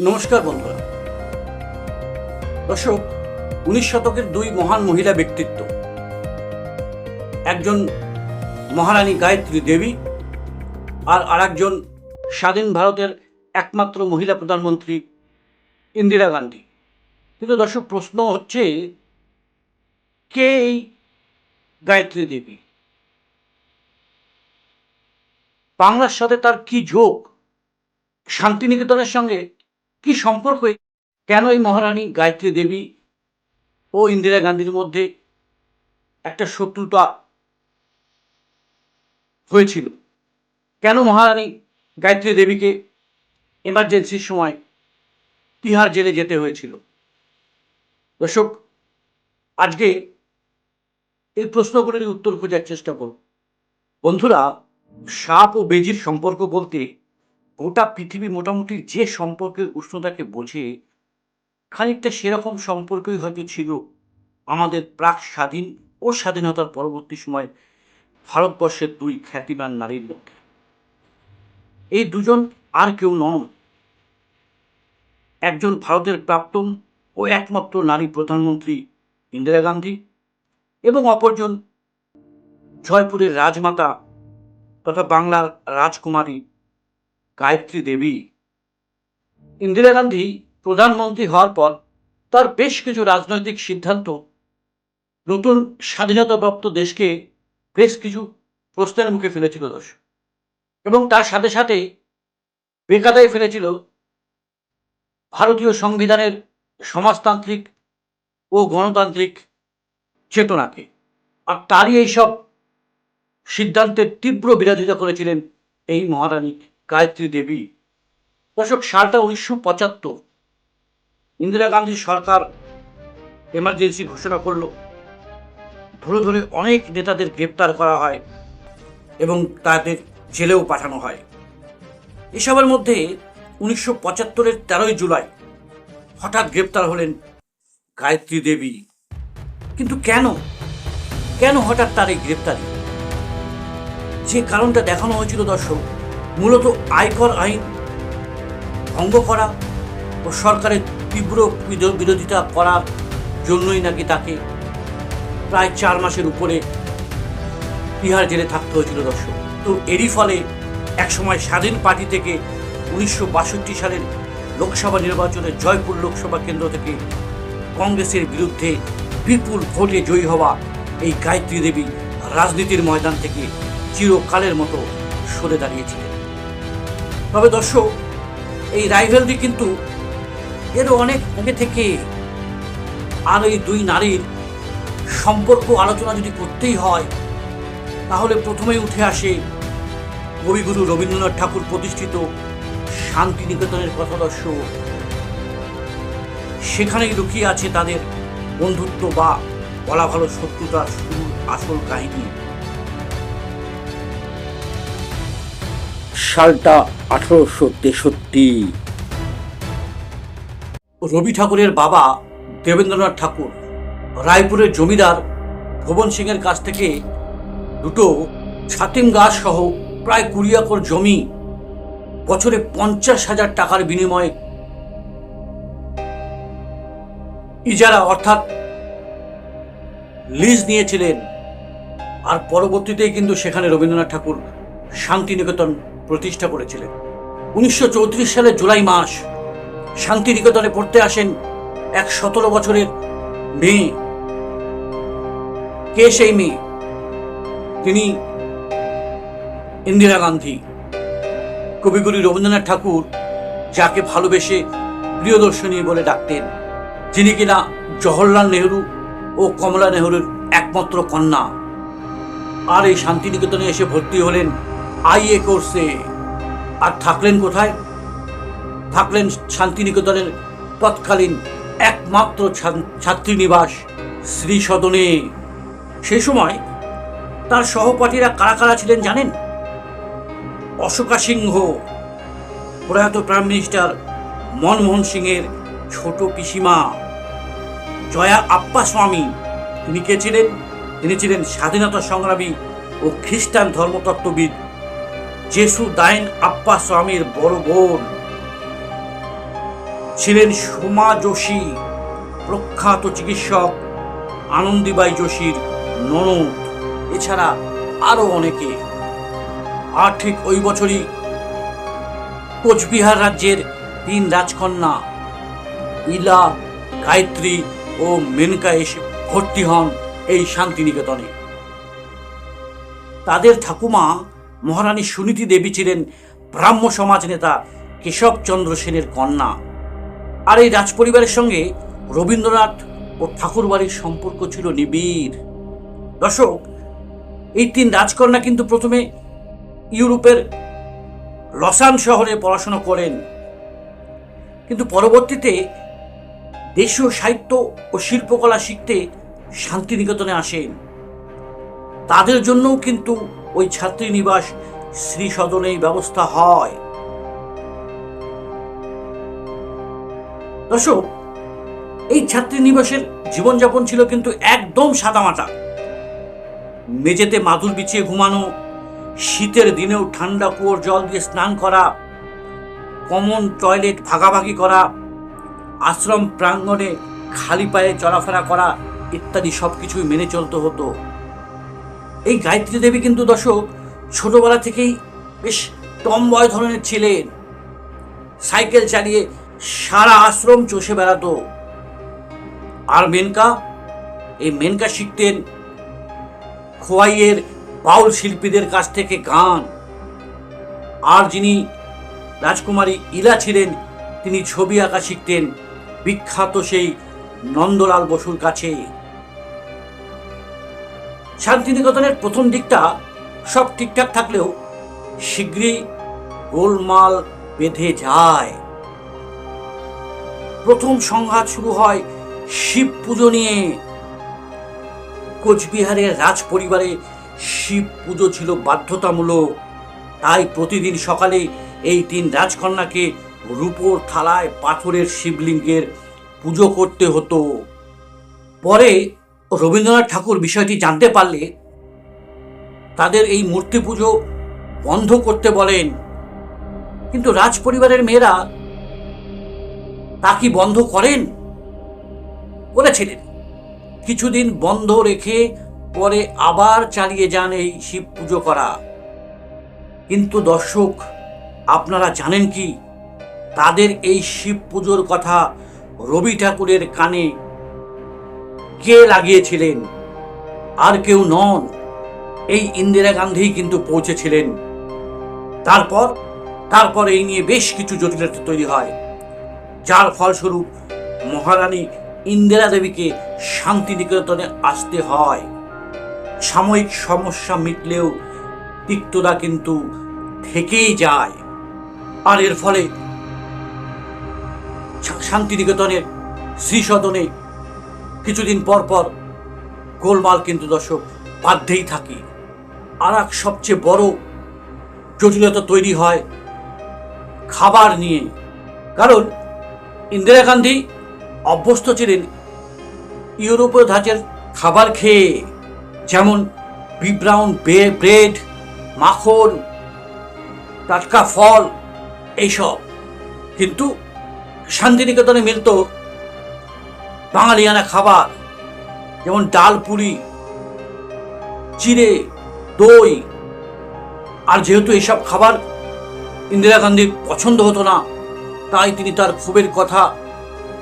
নমস্কার বন্ধুরা। দর্শক, উনিশ শতকের দুই মহান মহিলা ব্যক্তিত্ব। একজন মহারানী গায়ত্রী দেবী আর আরেকজন স্বাধীন ভারতের একমাত্র মহিলা প্রধানমন্ত্রী ইন্দিরা গান্ধী। কিন্তু দর্শক, প্রশ্ন হচ্ছে, কে এই গায়ত্রী দেবী? বাংলার সাথে তার কি যোগ? শান্তিনিকেতনের সঙ্গে কি সম্পর্ক কেন এই মহারানী গায়ত্রী দেবী ও ইন্দিরা গান্ধীর মধ্যে একটা শত্রুতা হয়েছিল? কেন মহারানী গায়ত্রী দেবীকে এমার্জেন্সির সময় তিহার জেলে যেতে হয়েছিল? দর্শক, আজকে এই প্রশ্নগুলির উত্তর খোঁজার চেষ্টা করব। বন্ধুরা, সাপ ও বেজির সম্পর্ক বলতে গোটা পৃথিবী মোটামুটি যে সম্পর্কের উষ্ণতাকে বোঝে, খানিকটা সেরকম সম্পর্কই হয়তো ছিল আমাদের প্রাক স্বাধীন ও স্বাধীনতার পরবর্তী সময় ভারতবর্ষের দুই খ্যাতিমান নারীর মধ্যে। এই দুজন আর কেউ নন। একজন ভারতের প্রাক্তন ও একমাত্র নারী প্রধানমন্ত্রী ইন্দিরা গান্ধী এবং অপরজন জয়পুরের রাজমাতা তথা বাংলার রাজকুমারী গায়ত্রী দেবী। ইন্দিরা গান্ধী প্রধানমন্ত্রী হওয়ার পর তার বেশ কিছু রাজনৈতিক সিদ্ধান্ত নতুন স্বাধীনতাপ্রাপ্ত দেশকে বেশ কিছু প্রশ্নের মুখে ফেলেছিল দোষ এবং তার সাথে সাথে বেকাদায় ফেলেছিল ভারতীয় সংবিধানের সমাজতান্ত্রিক ও গণতান্ত্রিক চেতনাকে। আর তারই এইসব সিদ্ধান্তের তীব্র বিরোধিতা করেছিলেন এই মহারানী গায়ত্রী দেবী। দর্শক, সালটা উনিশশো পঁচাত্তর। ইন্দিরা গান্ধী সরকার এমার্জেন্সি ঘোষণা করল। ধরে ধরে অনেক নেতাদের গ্রেপ্তার করা হয় এবং তাদের জেলেও পাঠানো হয়। এসবের মধ্যে উনিশশো পঁচাত্তরের তেরোই জুলাই হঠাৎ গ্রেপ্তার হলেন গায়ত্রী দেবী। কিন্তু কেন? কেন হঠাৎ তার এই গ্রেপ্তারি? যে কারণটা দেখানো হয়েছিল দর্শক মূলত আয়কর আইন ভঙ্গ করা ও সরকারের তীব্র বিরো- বিরোধিতা করার জন্যই নাকি তাকে প্রায় চার মাসের উপরে বিহার জেলে থাকতে হয়েছিল দর্শক। তো এরই ফলে একসময় স্বাধীন পার্টি থেকে উনিশশো বাষট্টি সালের লোকসভা নির্বাচনে জয়পুর লোকসভা কেন্দ্র থেকে কংগ্রেসের বিরুদ্ধে বিপুল ভোটে জয়ী হওয়া এই গায়ত্রী দেবী রাজনীতির ময়দান থেকে চিরকালের মতো সরে দাঁড়িয়েছিলেন। তবে দর্শক, এই রাইভেলরি কিন্তু এরও অনেক আগে থেকে আর এই দুই নারীর সম্পর্ক আলোচনা যদি করতেই হয়, তাহলে প্রথমেই উঠে আসে কবিগুরু রবীন্দ্রনাথ ঠাকুর প্রতিষ্ঠিত শান্তিনিকেতনের কথা দর্শক। সেখানেই লুকিয়ে আছে তাদের বন্ধুত্ব বা বলা ভালো শত্রুতার শুরুর আসল কাহিনী। সালটা আঠারোশো তেষট্টি। রবি ঠাকুরের বাবা দেবেন্দ্রনাথ ঠাকুর, রায়পুরের জমিদার ভুবন সিংয়ের কাছ থেকে দুটো ছাতিম গাছ সহ প্রায় কুড়ি একর জমি বছরে পঞ্চাশ হাজার টাকার বিনিময়ে ইজারা, অর্থাৎ লিজ নিয়েছিলেন। আর পরবর্তীতে কিন্তু সেখানে রবীন্দ্রনাথ ঠাকুর শান্তিনিকেতন প্রতিষ্ঠা করেছিলেন। উনিশশো সালের জুলাই মাস শান্তিনিকেতনে পড়তে আসেন এক সতেরো বছরের মেয়ে। কে সেই মেয়ে? তিনি ইন্দিরা গান্ধী। কবিগুরু রবীন্দ্রনাথ ঠাকুর যাকে ভালোবেসে প্রিয়দর্শনী বলে ডাকতেন, যিনি কিনা জওহরলাল নেহরু ও কমলা নেহরুর একমাত্র কন্যা। আর এই শান্তিনিকেতনে এসে ভর্তি হলেন আইএ কোর্সে। আর থাকলেন কোথায়? থাকলেন শান্তিনিকেতনের তৎকালীন একমাত্র ছাত্রীনিবাস শ্রী সদনে সেই সময় তার সহপাঠীরা কারা কারা ছিলেন জানেন? অশোকা সিংহ, প্রয়াত প্রাইম মিনিস্টার মনমোহন সিংয়ের ছোট পিসিমা, জয়া আপ্পা স্বামী তিনি কে ছিলেন? তিনি ছিলেন স্বাধীনতা সংগ্রামী ও খ্রিস্টান ধর্মতত্ত্ববিদ জেসু দাইন আপ্পা স্বামীর বড় বোন। ছিলেন সোমা যোশী, প্রখ্যাত চিকিৎসক আনন্দীবাই যোশীর ননদ। এছাড়া আরও অনেকে। আর ঠিক ওই বছরই কোচবিহার রাজ্যের তিন রাজকন্যা ইলা, গায়ত্রী ও মেনকা এসে ভর্তি হন এই শান্তিনিকেতনে। তাদের ঠাকুমা মহারানী সুনীতি দেবী ছিলেন ব্রাহ্ম সমাজ নেতা কেশবচন্দ্র সেনের কন্যা। আর এই রাজপরিবারের সঙ্গে রবীন্দ্রনাথ ও ঠাকুরবাড়ির সম্পর্ক ছিল নিবিড়। দর্শক, এই তিন রাজকন্যা কিন্তু প্রথমে ইউরোপের লসান শহরে পড়াশোনা করেন। কিন্তু পরবর্তীতে দেশীয় সাহিত্য ও শিল্পকলা শিখতে শান্তিনিকেতনে আসেন। তাদের জন্যও কিন্তু ওই ছাত্রীনিবাস শ্রী সদনেই ব্যবস্থা হয়। দর্শক, এই ছাত্রীনিবাসের জীবনযাপন ছিল কিন্তু একদম সাদামাটা। মেঝেতে মাদুর বিছিয়ে ঘুমানো, শীতের দিনেও ঠান্ডা কুয়োর জল দিয়ে স্নান করা, কমন টয়লেট ভাগাভাগি করা, আশ্রম প্রাঙ্গণে খালি পায়ে চলাফেরা করা ইত্যাদি সব কিছুই মেনে চলতে হতো। এই গায়ত্রী দেবী কিন্তু দর্শক ছোটবেলা থেকেই বেশ টমবয় ধরনের ছিলেন। সাইকেল চালিয়ে সারা আশ্রম চষে বেড়াতো। আর মেনকা, এই মেনকা শিখতেন খোয়াইয়ের বাউল শিল্পীদের কাছ থেকে গান। আর যিনি রাজকুমারী ইলা ছিলেন, তিনি ছবি আঁকা শিখতেন বিখ্যাত সেই নন্দলাল বসুর কাছে। শান্তিনিকেতনের প্রথম দিকটা সব ঠিকঠাক থাকলেও শীঘ্রই গোলমাল বেঁধে যায়। প্রথম সংঘাত শুরু হয় শিব পুজো নিয়ে। কোচবিহারের রাজ পরিবারে শিব পুজো ছিল বাধ্যতামূলক। তাই প্রতিদিন সকালে এই তিন রাজকন্যাকে রূপোর থালায় পাথরের শিবলিঙ্গের পুজো করতে হতো। পরে রবীন্দ্রনাথ ঠাকুর বিষয়টি জানতে পারলে তাদের এই মূর্তি পুজো বন্ধ করতে বলেন। কিন্তু রাজ পরিবারের মেয়েরা তা কি বন্ধ করেন? করেছিলেন কিছুদিন বন্ধ রেখে পরে আবার চালিয়ে যান এই শিব পুজো করা। কিন্তু দর্শক, আপনারা জানেন কি? তাদের এই শিব পুজোর কথা রবি ঠাকুরের কানে কে লাগিয়েছিলেন? আর কেউ নন। এই ইন্দিরা গান্ধী কিন্তু পৌঁছেছিলেন। তারপর তারপর এই নিয়ে বেশ কিছু জটিলতা তৈরি হয়। যার ফলস্বরূপ মহারানী ইন্দিরা দেবীকে শান্তিনিকেতনে আসতে হয়। সাময়িক সমস্যা মিটলেও তিক্ততা কিন্তু থেকেই যায়। আর এর ফলে শান্তিনিকেতনের শ্রীসদনে কিছুদিন পর পর গোলমাল কিন্তু দর্শক বাধ্যেই থাকে। আর এক সবচেয়ে বড় জটিলতা তৈরি হয় খাবার নিয়ে। কারণ ইন্দিরা গান্ধী অভ্যস্ত ছিলেন ইউরোপীয় ধাঁচের খাবার খেয়ে, যেমন বিব্রাউন ব্রেড, মাখন, টাটকা ফল, এইসব। কিন্তু শান্তিনিকেতনে মিলত বাঙালিয়ানা খাবার, যেমন ডাল পুরি চিড়ে দই, আর যেহেতু এসব খাবার ইন্দিরা গান্ধীর পছন্দ হতো না, তাই তিনি তার ক্ষোভের কথা,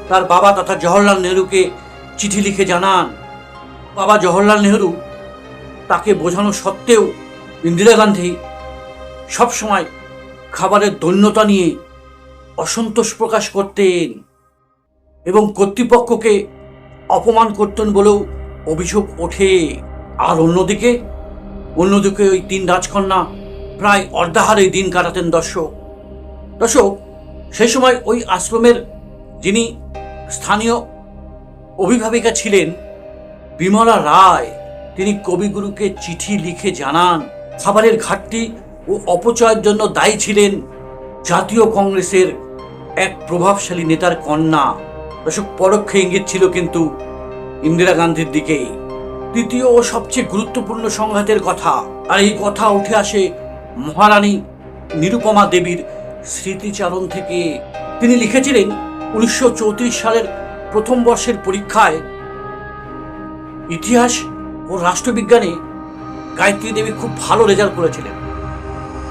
তার বাবা তথা জওহরলাল নেহরুকে চিঠি লিখে জানান। বাবা জওহরলাল নেহরু তাকে বোঝানো সত্ত্বেও ইন্দিরা গান্ধী সবসময় খাবারের দৈন্যতা নিয়ে অসন্তোষ প্রকাশ করতেন। এবং কর্তৃপক্ষকে অপমান করতেন বলেও অভিযোগ ওঠে। আর অন্যদিকে অন্যদিকে ওই তিন রাজকন্যা প্রায় অর্ধাহারে দিন কাটাতেন দর্শক। দর্শক, সেই সময় ওই আশ্রমের যিনি স্থানীয় অভিভাবিকা ছিলেন, বিমলা রায়, তিনি কবিগুরুকে চিঠি লিখে জানান, খাবারের ঘাটতি ও অপচয়ের জন্য দায়ী ছিলেন জাতীয় কংগ্রেসের এক প্রভাবশালী নেতার কন্যা। দর্শক পরোক্ষে ইঙ্গিত ছিল কিন্তু ইন্দিরা গান্ধীর দিকেই। তৃতীয় ও সবচেয়ে গুরুত্বপূর্ণ সংঘাতের কথা, আর এই কথা উঠে আসে মহারানী নিরুপমা দেবীর স্মৃতিচারণ থেকে। তিনি লিখেছিলেন উনিশশো চৌত্রিশ সালের প্রথম বর্ষের পরীক্ষায়, ইতিহাস ও রাষ্ট্রবিজ্ঞানে গায়ত্রী দেবী খুব ভালো রেজাল্ট করেছিলেন।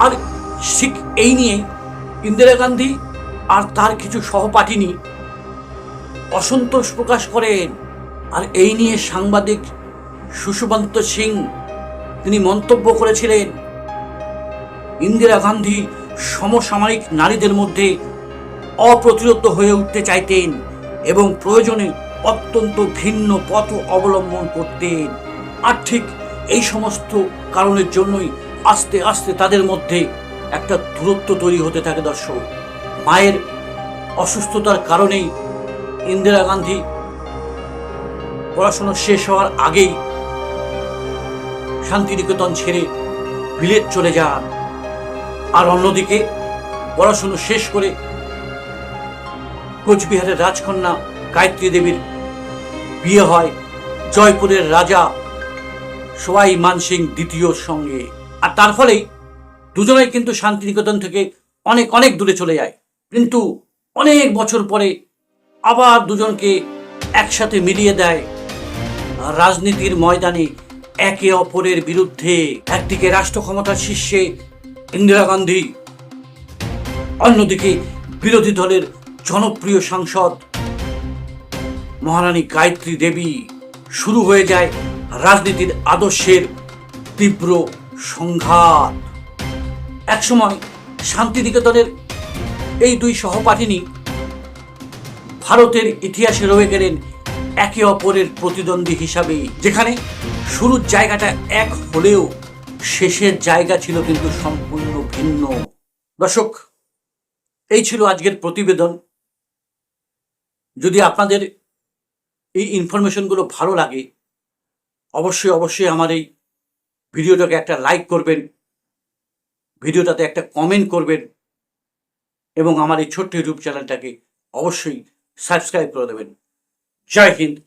আর ঠিক এই নিয়ে ইন্দিরা গান্ধী আর তার কিছু সহপাঠিনী অসন্তোষ প্রকাশ করেন। আর এই নিয়ে সাংবাদিক সুষমন্ত সিং, তিনি মন্তব্য করেছিলেন, ইন্দিরা গান্ধী সমসাময়িক নারীদের মধ্যে অপ্রতিরোধ হয়ে উঠতে চাইতেন এবং প্রয়োজনে অত্যন্ত ভিন্ন পথ অবলম্বন করতেন। আর ঠিক এই সমস্ত কারণের জন্যই আস্তে আস্তে তাদের মধ্যে একটা দূরত্ব তৈরি হতে থাকে দর্শক। মায়ের অসুস্থতার কারণেই ইন্দিরা গান্ধী পড়াশোনা শেষ হওয়ার আগেই শান্তিনিকেতন ছেড়ে বিলেত চলে যান। আর অন্যদিকে পড়াশুনো শেষ করে কোচবিহারের রাজকন্যা গায়ত্রী দেবীর বিয়ে হয় জয়পুরের রাজা সবাই মানসিং দ্বিতীয়র সঙ্গে। আর তার ফলেই দুজনেই কিন্তু শান্তিনিকেতন থেকে অনেক অনেক দূরে চলে যায়। কিন্তু অনেক বছর পরে আবার দুজনকে একসাথে মিলিয়ে দেয়। রাজনীতির ময়দানে একে অপরের বিরুদ্ধে একদিকে রাষ্ট্র ক্ষমতার শীর্ষে ইন্দিরা গান্ধী, অন্যদিকে বিরোধী দলের জনপ্রিয় সাংসদ মহারানী গায়ত্রী দেবী। শুরু হয়ে যায় রাজনীতির আদর্শের তীব্র সংঘাত। একসময় শান্তিনিকেতনের এই দুই সহপাঠিনী ভারতের ইতিহাসে রয়ে গেলেন একে অপরের প্রতিদ্বন্দ্বী হিসাবে, যেখানে শুরুর জায়গাটা এক হলেও শেষের জায়গা ছিল কিন্তু সম্পূর্ণ ভিন্ন। দর্শক, এই ছিল আজকের প্রতিবেদন। যদি আপনাদের এই ইনফরমেশনগুলো ভালো লাগে, অবশ্যই অবশ্যই আমার এই ভিডিওটাকে একটা লাইক করবেন, ভিডিওটাতে একটা কমেন্ট করবেন, এবং আমার এই ছোট্ট ইউটিউব চ্যানেলটাকে অবশ্যই সাবস্ক্রাইব করে দেবেন। জয় হিন্দ।